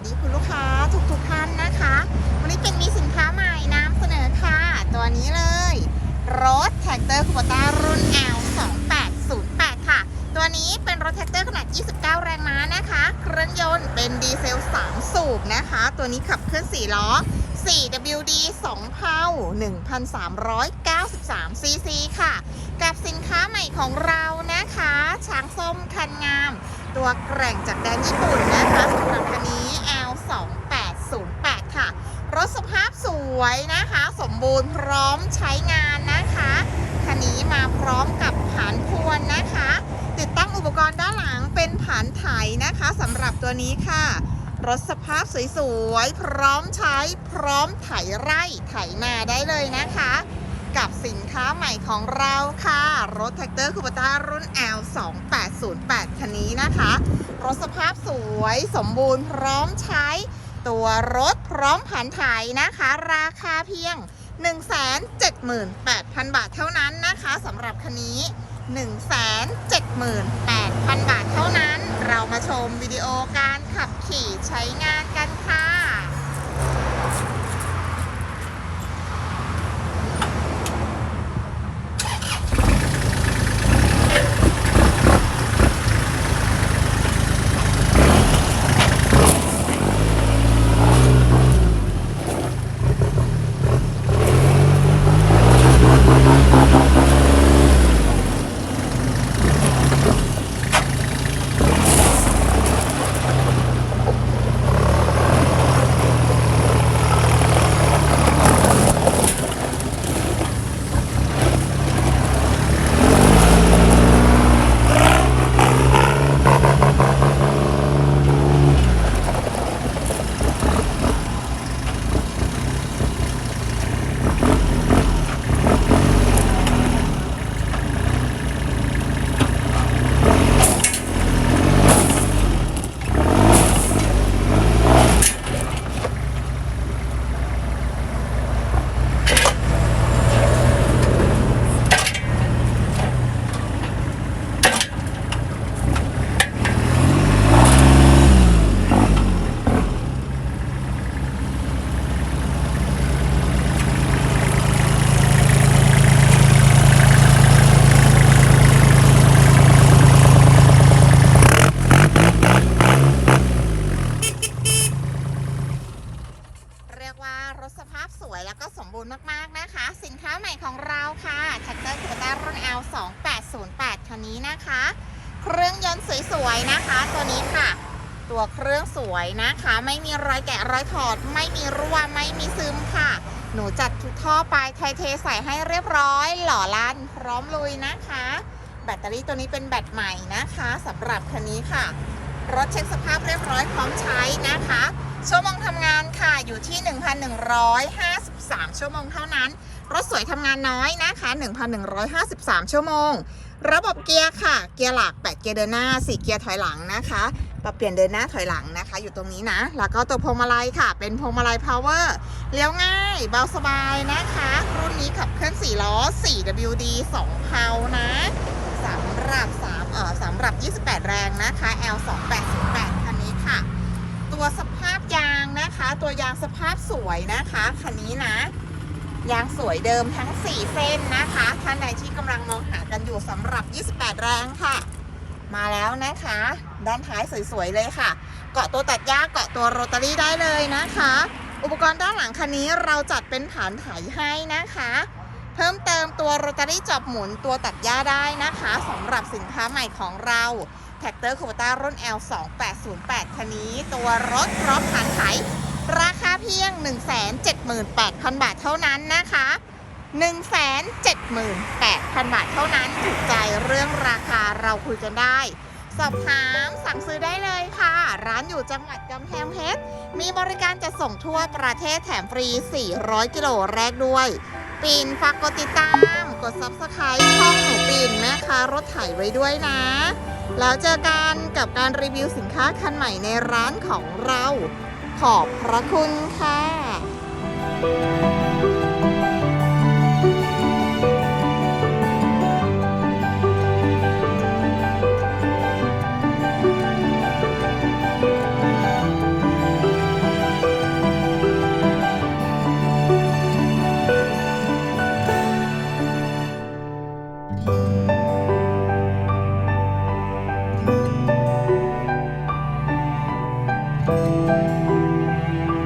วัสดีคุณลูกค้าทุกทุกๆท่านนะคะ วันนี้เป็นมีสินค้าใหม่นำเสนอค่ะ ตัวนี้เลย รถแท็กเตอร์คูปต้ารุ่น L 2808ค่ะ ตัวนี้เป็นรถแท็กเตอร์ขนาด 29 แรงม้านะคะ เครื่องยนต์เป็นดีเซล 3 สูบนะคะ ตัวนี้ขับเคลื่อน 4 ล้อ 4WD 2เพา1,393 cc ค่ะ กับสินค้าใหม่ของเรานะคะ ช้างส้มคันงาม ตัวแกร่งจากแดนญี่ปุ่นนะคะสำหรับคันนี้ L 2808ค่ะ รถสภาพสวยนะคะ สมบูรณ์พร้อมใช้งานนะคะคันนี้มาพร้อมกับผานพวนนะคะ ติดตั้งอุปกรณ์ด้านหลังเป็นผานไถนะคะสำหรับตัวนี้ค่ะ รถสภาพสวยๆพร้อมใช้พร้อมไถไร่ไถนาได้เลยนะคะ กับสินค้าใหม่ของเราค่ะ รถแท็กเตอร์คูปต้ารุ่น L 2808คันนี้นะคะ รถสภาพสวยสมบูรณ์พร้อมใช้ ตัวรถพร้อมผันถ่ายนะคะ ราคาเพียง 178,000 บาทเท่านั้นนะคะสำหรับคันนี้ 178,000 บาทเท่านั้น เรามาชมวิดีโอการขับขี่ใช้งานกันค่ะ เรียก ว่ารถสภาพสวยแล้วก็สมบูรณ์มากๆนะคะ สินค้าใหม่ของเราค่ะแท็กเตอร์คูปต้ารุ่น L 2808คันนี้นะคะ เครื่องยนต์สวยๆนะคะ ตัวนี้ค่ะ ตัวเครื่องสวยนะคะ ไม่มีรอยแกะรอยถอด ไม่มีรั่วไม่มีซึมค่ะ หนูจัดทุกท่อปลายไทเทใส่ให้เรียบร้อย หล่อลั่นพร้อมลุยนะคะ แบตเตอรี่ตัวนี้เป็นแบตใหม่นะคะสำหรับคันนี้ค่ะ รถเช็คสภาพเรียบร้อยพร้อมใช้นะคะ ชั่วโมงทำงานค่ะอยู่ที่ 1,153 ชั่วโมงเท่านั้น รถสวยทำงานน้อยนะคะ 1,153 ชั่วโมง ระบบเกียร์ค่ะ เกียร์หลัก 8 เกียร์เดินหน้า 4 เกียร์ถอยหลังนะคะปรับเปลี่ยนเดินหน้าถอยหลังนะคะ อยู่ตรงนี้นะ แล้วก็ตัวพวงมาลัยค่ะ เป็นพวงมาลัย power เลี้ยวง่าย เบาสบายนะคะ รุ่นนี้ขับเคลื่อน4ล้อ 4WD 2เพานะสำหรับ3 สำหรับ 28 แรงนะคะ L 2808คันนี้ค่ะ ตัวสภาพยางนะคะ ตัวยางสภาพสวยนะคะคันนี้นะ ยางสวยเดิมทั้ง 4 เส้นนะคะท่านใดที่กำลังมองหากันอยู่สำหรับ 28 แรงค่ะ มาแล้วนะคะ ด้านท้ายสวยๆเลยค่ะ เกาะตัวตัดหญ้าเกาะตัวโรตารี่ได้เลยนะคะ อุปกรณ์ด้านหลังคันนี้เราจัดเป็นฐานไถให้นะคะ เพิ่มเติมตัวโรตารี่จอบหมุนตัวตัดหญ้าได้นะคะสำหรับสินค้าใหม่ของเราแท็กเตอร์คูปต้ารุ่น L 2808คันนี้ ตัวรถพร้อมฐานไถราคาเพียง 178,000 บาทเท่านั้นนะคะ178,000 บาทเท่านั้นถูกใจเรื่องราคาเราคุยกันได้ สอบถามสั่งซื้อได้เลยค่ะ ร้านอยู่จังหวัดกำแพงเพชรมีบริการจะส่งทั่วประเทศแถมฟรี 400 กิโลแรกด้วย ปีนฝากกดติดตาม กด Subscribe ช่องหนูปีนแม่ค้ารถไถไว้ด้วยนะ แล้วเจอกันกับการรีวิวสินค้าคันใหม่ในร้านของเรา ขอบพระคุณค่ะ